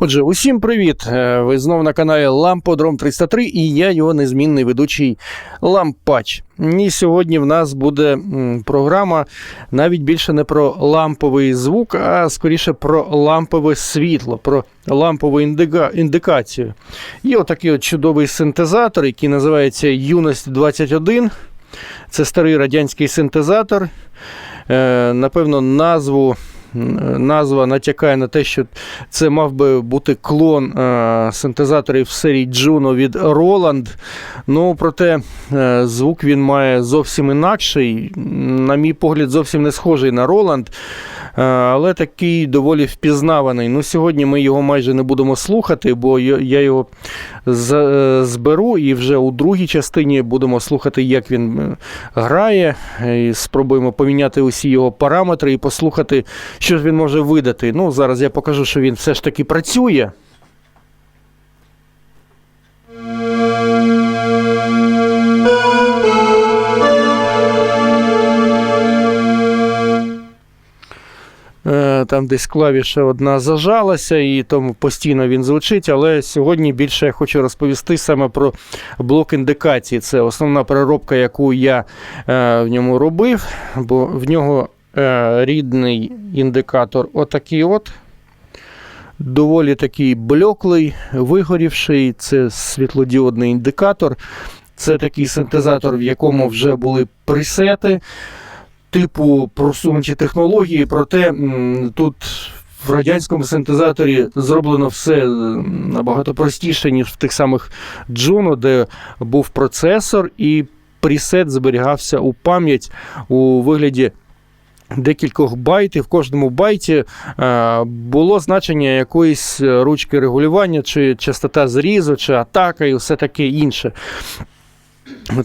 Отже, усім привіт! Е, Ви знову на каналі Ламподром 303 і я його незмінний ведучий Лампач. І сьогодні в нас буде програма навіть більше не про ламповий звук, а скоріше про лампове світло, про лампову індика... індикацію. Є отакий от чудовий синтезатор, який називається Юність 21. Це старий радянський синтезатор. Е, Напевно, назву назва натякає на те, що це мав би бути клон е, синтезаторів серії Juno від Roland. Ну, проте е, звук він має зовсім інакший. На мій погляд, зовсім не схожий на Roland. Е, але такий доволі впізнаваний. Ну, Сьогодні ми його майже не будемо слухати, бо я його зберу і вже у другій частині будемо слухати, як він грає. І Спробуємо поміняти усі його параметри і послухати, що ж він може видати. Ну, Зараз я покажу, що він все ж таки працює. Е, Там десь клавіша одна зажалася, і тому постійно він звучить. Але сьогодні більше я хочу розповісти саме про блок індикації. Це основна переробка, яку я е, в ньому робив, бо в нього рідний індикатор отакий от. Доволі такий блеклий, вигорівший. Це світлодіодний індикатор. Це такий синтезатор, в якому вже були пресети типу просунуті технології, проте тут в радянському синтезаторі зроблено все е, набагато простіше, ніж в тих самих Juno, де був процесор і пресет зберігався у пам'ять у вигляді. Декількох байтів. В кожному байті е, було значення якоїсь ручки регулювання, чи частота зрізу, чи атака, і все таке інше.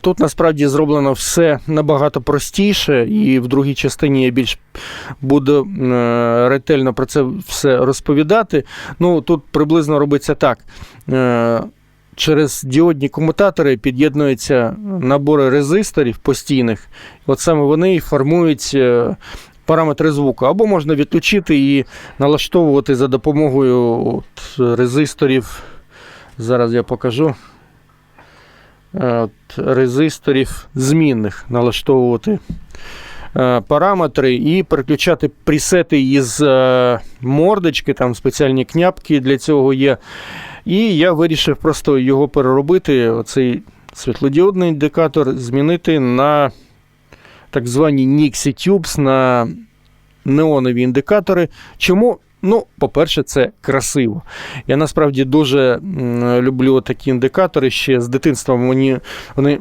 Тут насправді зроблено все набагато простіше, і в другій частині я більш буду е, ретельно про це все розповідати. Ну, Тут приблизно робиться так. Е, через діодні комутатори під'єднуються набори резисторів постійних. От саме вони формують е, параметри звуку. Або можна відключити і налаштовувати за допомогою от, резисторів. Зараз я покажу. От, резисторів змінних налаштовувати е, параметри і переключати пресети із е, мордочки, там спеціальні княпки для цього є. І я вирішив просто його переробити, оцей світлодіодний індикатор, змінити на так звані Nixie Tubes, на неонові індикатори. Чому? Ну, по-перше, це красиво. Я насправді дуже люблю такі індикатори. Ще з дитинства мені вони.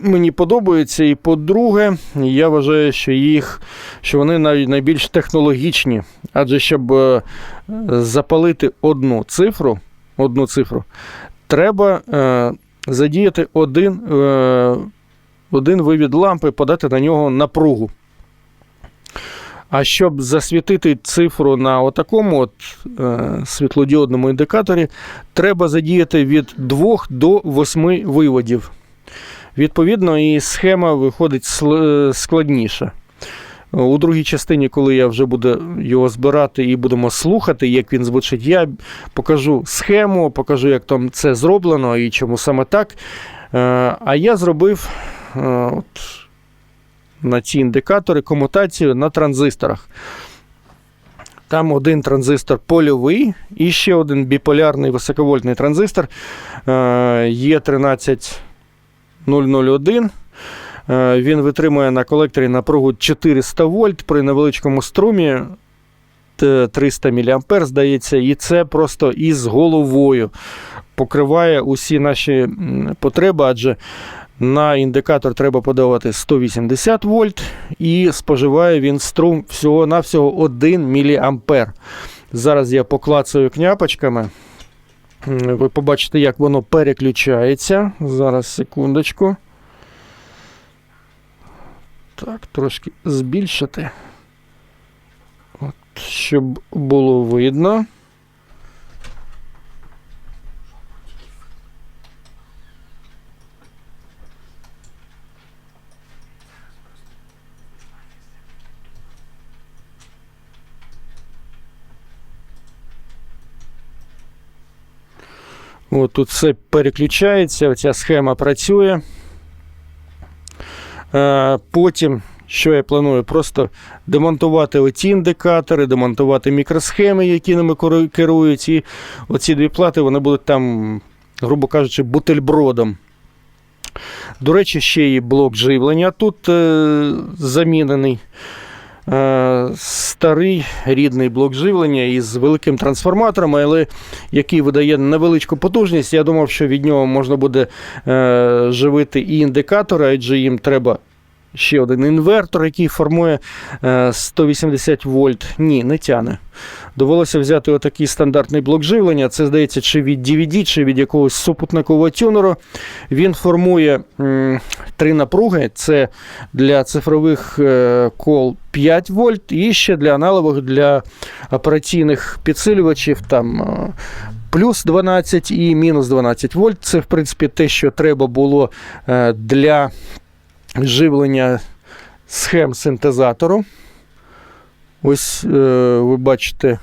Мені подобаються, і по-друге, я вважаю, що їх, що вони навіть найбільш технологічні, адже щоб е, запалити одну цифру, одну цифру, треба е, задіяти один, е, один вивід лампи, подати на нього напругу. А щоб засвітити цифру на отакому от, е, світлодіодному індикаторі, треба задіяти від 2 до 8 виводів. Відповідно, і схема виходить складніша. У другій частині, коли я вже буду його збирати і будемо слухати, як він звучить, я покажу схему, покажу, як там це зроблено і чому саме так. Е, а я зробив. Е, от, на ці індикатори комутацію на транзисторах. Там один транзистор польовий і ще один біполярний високовольтний транзистор Е13001. Е, він витримує на колекторі напругу 400 вольт при невеличкому струмі 300 мА, здається, і це просто із головою покриває усі наші потреби, адже на індикатор треба подавати 180 вольт і споживає він струм всього-навсього 1 мА. Зараз я поклацаю княпочками. Ви побачите, як воно переключається. Зараз, секундочку. Так, трошки збільшити, От, щоб було видно. От тут все переключається, оця схема працює. Е, Потім, що я планую, просто демонтувати оці індикатори, демонтувати мікросхеми, які ними керу- керують. І оці дві плати вони будуть там, грубо кажучи, бутельбродом. До речі, ще і блок живлення тут е, замінений. Е, старий рідний блок живлення із великим трансформатором, але який видає невеличку потужність. Я думав, що від нього можна буде е, живити і індикатори, адже їм треба ще один інвертор, який формує е, 180 вольт. Ні, не тяне. Довелося взяти отакий стандартний блок живлення. Це здається, чи від DVD, чи від якогось супутникового тюнеру. Він формує три напруги. Це для цифрових е, кол 5 вольт, і ще для аналогових для операційних підсилювачів там. е, Плюс 12 і мінус 12 вольт. Це, в принципі, те, що треба було е, для живлення схем синтезатору. Ось е, ви бачите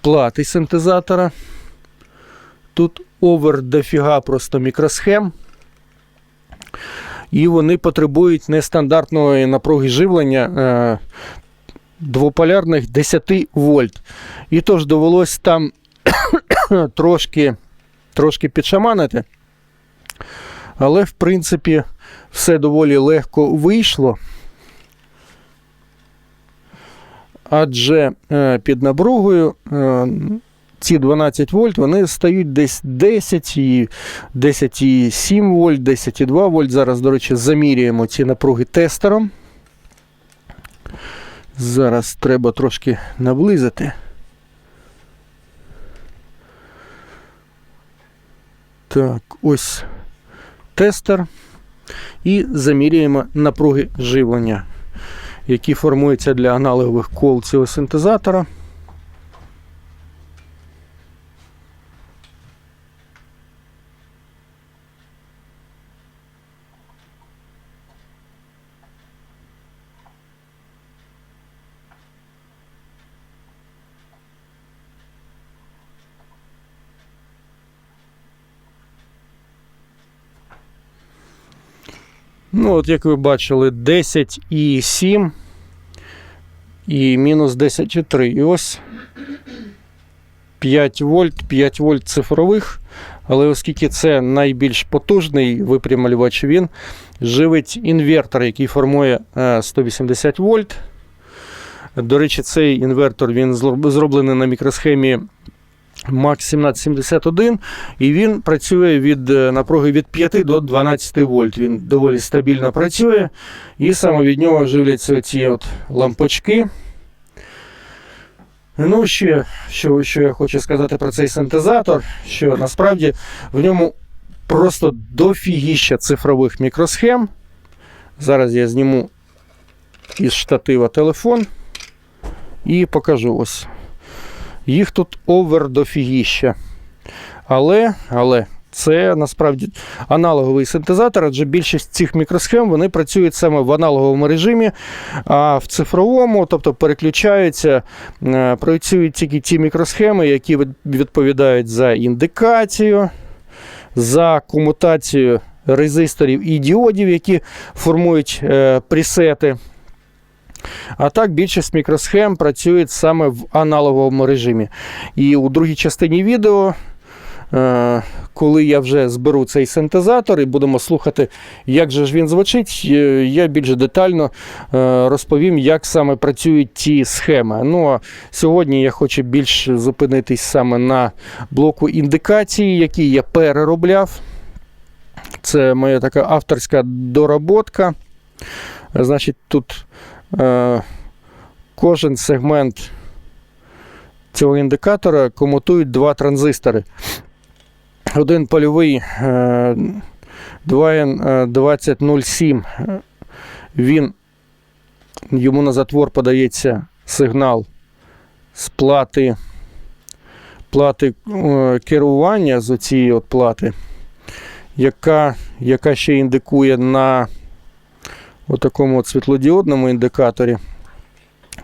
плати синтезатора. Тут овер дофіга просто мікросхем. І вони потребують нестандартної напруги живлення е, двополярних 10 вольт. І тож довелось там трошки, трошки підшаманити. Але, в принципі, все доволі легко вийшло. Адже е, під напругою е, ці 12 вольт вони стають десь 10 і 10,7 вольт, 10,2 вольт. Зараз, до речі, замірюємо ці напруги тестером. Зараз треба трошки наблизити. Так, ось тестер. І замірюємо напруги живлення, які формуються для аналогових кол цього синтезатора. Ну, от як ви бачили, 10,7 і мінус 10,3. І ось 5 вольт, 5 вольт цифрових. Але оскільки це найбільш потужний випрямлювач, він живить інвертор, який формує е, 180 вольт. До речі, цей інвертор він зроблений на мікросхемі MAX 1771, і він працює від е, напруги від 5 до 12 вольт. Він доволі стабільно працює, і саме від нього живляться ці от лампочки. Ну, ще що, що я хочу сказати про цей синтезатор, що насправді в ньому просто дофігіща цифрових мікросхем. Зараз я зніму із штатива телефон і покажу ось. Їх тут овер дофігіща. Але, але це насправді аналоговий синтезатор, адже більшість цих мікросхем вони працюють саме в аналоговому режимі, а в цифровому, тобто переключаються, е, працюють тільки ті мікросхеми, які відповідають за індикацію, за комутацію резисторів і діодів, які формують е, пресети. А так, більшість мікросхем працюють саме в аналоговому режимі. І у другій частині відео, е, коли я вже зберу цей синтезатор і будемо слухати, як же ж він звучить, е, я більш детально е, розповім, як саме працюють ті схеми. Ну а сьогодні я хочу більш зупинитись саме на блоку індикації, який я переробляв. Це моя така авторська доработка. Значить, тут Кожен сегмент цього індикатора комутують два транзистори. Один польовий е, 2N2007. Він йому на затвор подається сигнал з плати, плати е, керування з цієї от плати, яка, яка ще індикує на отакому от світлодіодному індикаторі.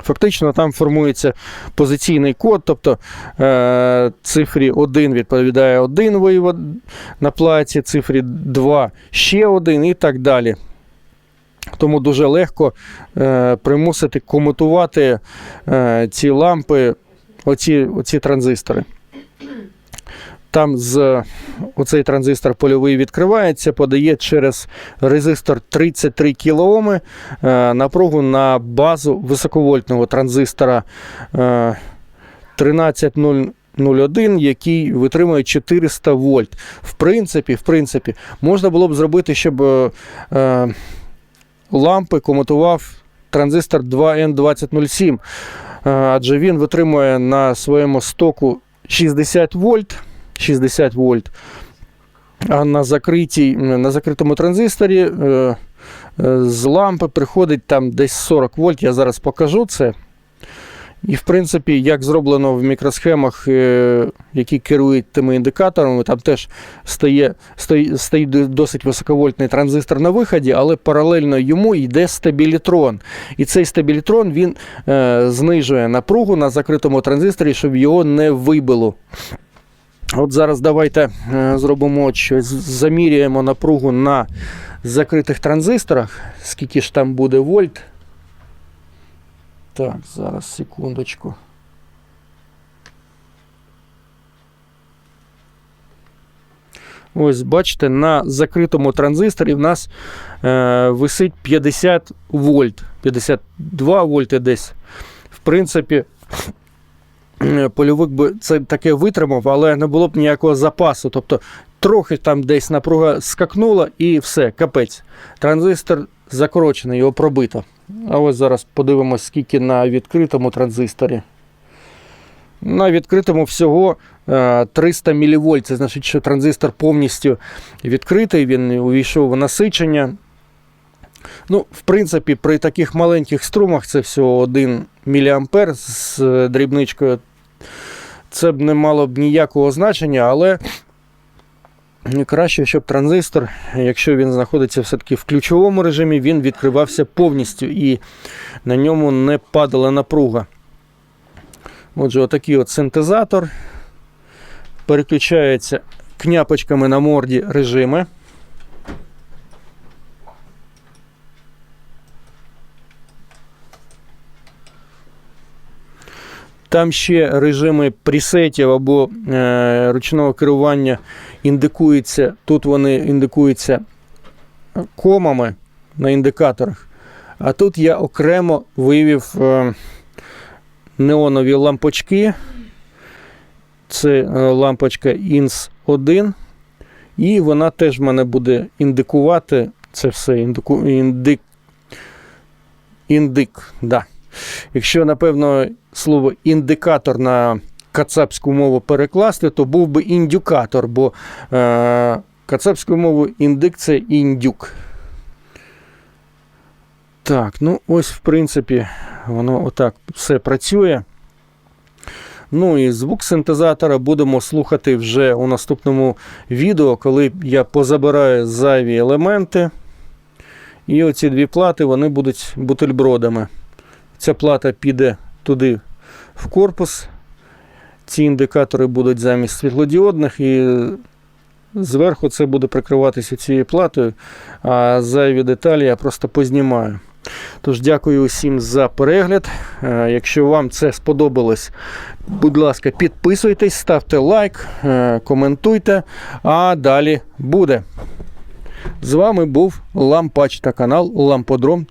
Фактично там формується позиційний код, тобто е, цифрі 1 відповідає один вивод на платі, цифрі 2 ще один і так далі. Тому дуже легко е, примусити комутувати е, ці лампи, оці, оці транзистори. Там з оцей транзистор польовий відкривається, подає через резистор 33 кОм е, напругу на базу високовольтного транзистора е, 13001, який витримує 400 вольт. В принципі, в принципі, можна було б зробити, щоб е, е, лампи комутував транзистор 2N2007, е, адже він витримує на своєму стоку 60 вольт. 60 вольт. А на, закритій, на закритому транзисторі е, е, з лампи приходить там десь 40 вольт. Я зараз покажу це. І, в принципі, як зроблено в мікросхемах, е, які керують тими індикаторами, там теж стає, стоїть, досить високовольтний транзистор на виході, але паралельно йому йде стабілітрон. І цей стабілітрон він знижує напругу на закритому транзисторі, щоб його не вибило. От зараз давайте е, зробимо щось. Заміряємо напругу на закритих транзисторах. Скільки ж там буде вольт. Так, зараз секундочку. Ось, бачите, на закритому транзисторі в нас е, висить 50 вольт, 52 вольти десь. В принципі, польовик би це таке витримав, але не було б ніякого запасу. Тобто трохи там десь напруга скакнула і все, капець. Транзистор закорочений, його пробито. А ось зараз подивимось, скільки на відкритому транзисторі. На відкритому всього е, 300 мВ. Це значить, що транзистор повністю відкритий, він увійшов у насичення. Ну, В принципі, при таких маленьких струмах це всього 1 мА з е, дрібничкою. Це б не мало б ніякого значення, але краще, щоб транзистор, якщо він знаходиться все-таки в ключовому режимі, він відкривався повністю і на ньому не падала напруга. Отже, отакий от синтезатор. Переключається княпочками на морді режими. Там ще режими пресетів або е, ручного керування індикуються. Тут вони індикуються комами на індикаторах. А тут я окремо вивів е, неонові лампочки. Це е, лампочка INS 1. І вона теж в мене буде індикувати це все. Індику, індик. Індик, да. Якщо, напевно, слово індикатор на кацапську мову перекласти, то був би індюкатор, бо е, кацапською мовою індик це індюк. Так, ну ось, в принципі, воно отак все працює. Ну і звук синтезатора будемо слухати вже у наступному відео, коли я позабираю зайві елементи. І оці дві плати вони будуть бутильбродами. Ця плата піде туди в корпус. Ці індикатори будуть замість світлодіодних, і зверху це буде прикриватися цією платою, а зайві деталі я просто познімаю. Тож, дякую усім за перегляд. Е, Якщо вам це сподобалось, будь ласка, підписуйтесь, ставте лайк, е, коментуйте, а далі буде. З вами був Лампач та канал Ламподром